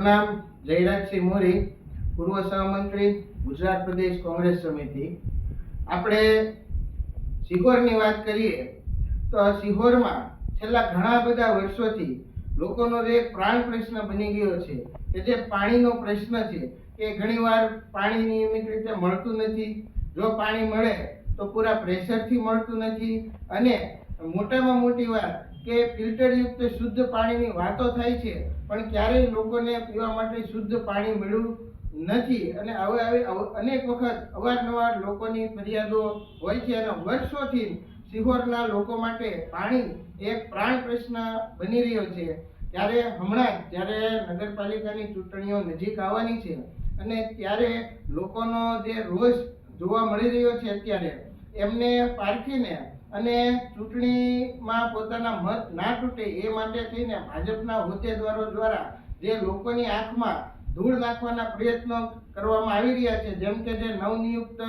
નામ જયરાજસિંહ મોરી, પૂર્વ સહમંત્રી, ગુજરાત પ્રદેશ કોંગ્રેસ સમિતિ. આપણે સિહોરની વાત કરીએ તો સિહોરમાં છેલ્લા ઘણા બધા વર્ષોથી લોકોનો જે પ્રાણ પ્રશ્ન બની ગયો છે, કે જે પાણીનો પ્રશ્ન છે, એ ઘણીવાર પાણી નિયમિત રીતે મળતું નથી. જો પાણી મળે તો પૂરા પ્રેશરથી મળતું નથી અને મોટામાં મોટી વાત કે ફિલ્ટરયુક્ત શુદ્ધ પાણીની વાતો થાય છે, પણ ક્યારેય લોકોને પીવા માટે શુદ્ધ પાણી મળ્યું નથી. અને હવે આવી અનેક વખત અવારનવાર લોકોની ફરિયાદો હોય છે અને વર્ષોથી સિહોરના લોકો માટે પાણી એક પ્રાણ પ્રશ્ન બની રહ્યો છે. ત્યારે હમણાં જ્યારે નગરપાલિકાની ચૂંટણીઓ નજીક આવવાની છે અને ત્યારે લોકોનો જે રોષ જોવા મળી રહ્યો છે અત્યારે, એમને પારખીને અને ચૂંટણીમાં પોતાના મત ના તૂટે એ માટે થઈને ભાજપના હોદ્દેદારો દ્વારા જે લોકોની આંખમાં ધૂળ નાખવાના પ્રયત્નો કરવામાં આવી રહ્યા છે, જેમ કે જે નવનિયુક્ત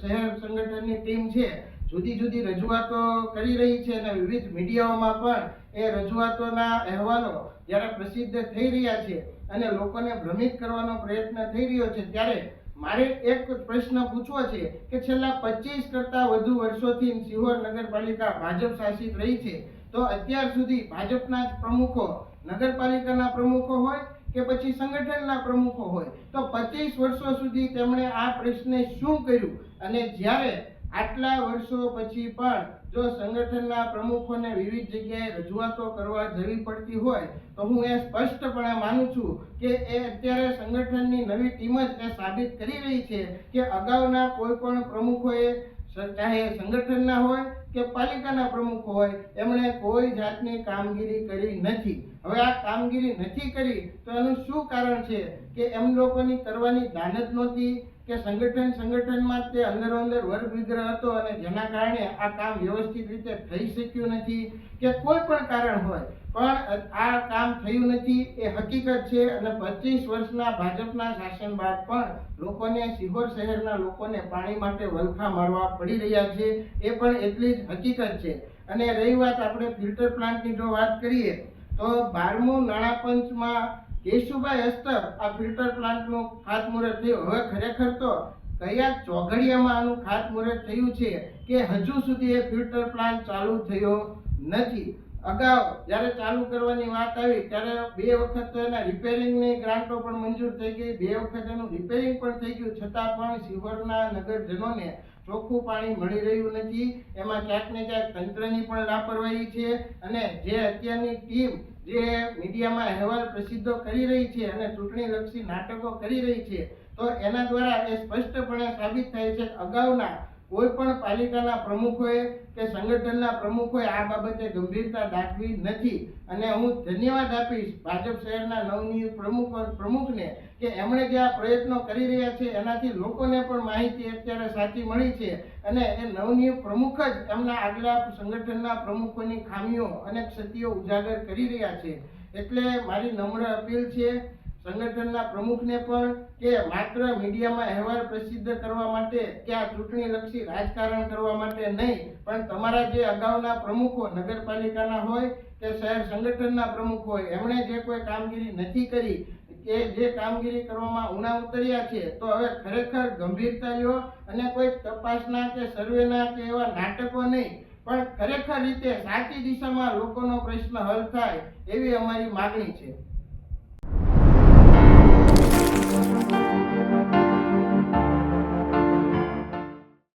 શહેર સંગઠનની ટીમ છે, જુદી જુદી રજૂઆતો કરી રહી છે અને વિવિધ મીડિયાઓમાં પણ એ રજૂઆતોના અહેવાલો જ્યારે પ્રસિદ્ધ થઈ રહ્યા છે અને લોકોને ભ્રમિત કરવાનો પ્રયત્ન થઈ રહ્યો છે, ત્યારે મારે એક પ્રશ્ન પૂછવો છે કે છેલ્લા પચીસ કરતા વધુ વર્ષોથી સિહોર નગરપાલિકા ભાજપ શાસિત રહી છે. તો અત્યાર સુધી ભાજપના જ પ્રમુખો નગરપાલિકાના પ્રમુખો હોય કે પછી સંગઠનના પ્રમુખો હોય? તો પચીસ વર્ષો સુધી તેમણે આ પ્રશ્ને શું કર્યું? અને જ્યારે આટલા વર્ષો પછી પણ જો સંગઠનના પ્રમુખોને વિવિધ જગ્યાએ રજૂઆતો કરવા જવી પડતી હોય, તો હું એ સ્પષ્ટપણે માનું છું કે એ અત્યારે સંગઠનની નવી ટીમ જ એ સાબિત કરી રહી છે કે અગાઉના કોઈ પણ પ્રમુખોએ ચાહે સંગઠનના હોય કે પાલિકાના પ્રમુખ હોય, એમણે કોઈ જાતની કામગીરી કરી નથી. હવે આ કામગીરી નથી કરી, તો એનું શું કારણ છે કે એમ લોકોની કરવાની દાનત નહોતી કે સંગઠન સંગઠનમાં તે અંદરો અંદર વર્ગ વિગ્રહ હતો અને જેના કારણે આ કામ વ્યવસ્થિત રીતે થઈ શક્યું નથી કે કોઈ પણ કારણ હોય. પણ આ કામ થયું નથી એ હકીકત છે અને પચીસ વર્ષના ભાજપના શાસન બાદ પણ લોકોને સિહોર શહેરના લોકોને પાણી માટે વલખા મારવા પડી રહ્યા છે. એ પણ એટલી હકીકત છે. અને રહી વાત આપણે ફિલ્ટર પ્લાન્ટની જો વાત કરીએ, તો બારમું નાણાં પંચમાં કેશુભાઈ અસ્તર આ ફિલ્ટર પ્લાન્ટનું ખાતમુહૂર્ત થયું. હવે ખરેખર તો કયા ચોઘડિયામાં આનું ખાતમુહૂર્ત થયું છે કે હજુ સુધી એ ફિલ્ટર પ્લાન્ટ ચાલુ થયો નથી? અગાઉ જ્યારે ચાલુ કરવાની વાત આવી, ત્યારે બે વખત તો એના રિપેરિંગની ગ્રાન્ટો પણ મંજૂર થઈ ગઈ. બે વખત એનું રિપેરિંગ પણ થઈ ગયું. છતાં પણ સિહોરના નગરજનોને ચોખ્ખું પાણી મળી રહ્યું નથી. એમાં ક્યાંક ને ક્યાંક તંત્રની પણ લાપરવાહી છે અને જે અત્યારની ટીમ જે મીડિયામાં અહેવાલ પ્રસિદ્ધો કરી રહી છે અને ચૂંટણીલક્ષી નાટકો કરી રહી છે, તો એના દ્વારા એ સ્પષ્ટપણે સાબિત થાય છે અગાઉના કોઈ પણ પાલિકાના પ્રમુખોએ કે સંગઠનના પ્રમુખોએ આ બાબતે ગંભીરતા દાખવી નથી. અને હું ધન્યવાદ આપીશ ભાજપ શહેરના નવનિયુક્ત પ્રમુખ પ્રમુખને કે એમણે જે આ પ્રયત્નો કરી રહ્યા છે, એનાથી લોકોને પણ માહિતી અત્યારે સાચી મળી છે. અને એ નવનિયુક્ત પ્રમુખ જ એમના આગલા સંગઠનના પ્રમુખોની ખામીઓ અને ક્ષતિઓ ઉજાગર કરી રહ્યા છે. એટલે મારી નમ્ર અપીલ છે સંગઠનના પ્રમુખને પણ કે માત્ર મીડિયામાં અહેવાલ પ્રસિદ્ધ કરવા માટે કે આ ચૂંટણીલક્ષી રાજકારણ કરવા માટે નહીં, પણ તમારા જે અગાઉના પ્રમુખો નગરપાલિકાના હોય કે શહેર સંગઠનના પ્રમુખ હોય, એમણે જે કોઈ કામગીરી નથી કરી, કે જે કામગીરી કરવામાં ઉણા ઉતર્યા છે, તો હવે ખરેખર ગંભીરતા લો અને કોઈ તપાસના કે સર્વેના કે એવા નાટકો નહીં, પણ ખરેખર રીતે સાચી દિશામાં લોકોનો પ્રશ્ન હલ થાય એવી અમારી માગણી છે.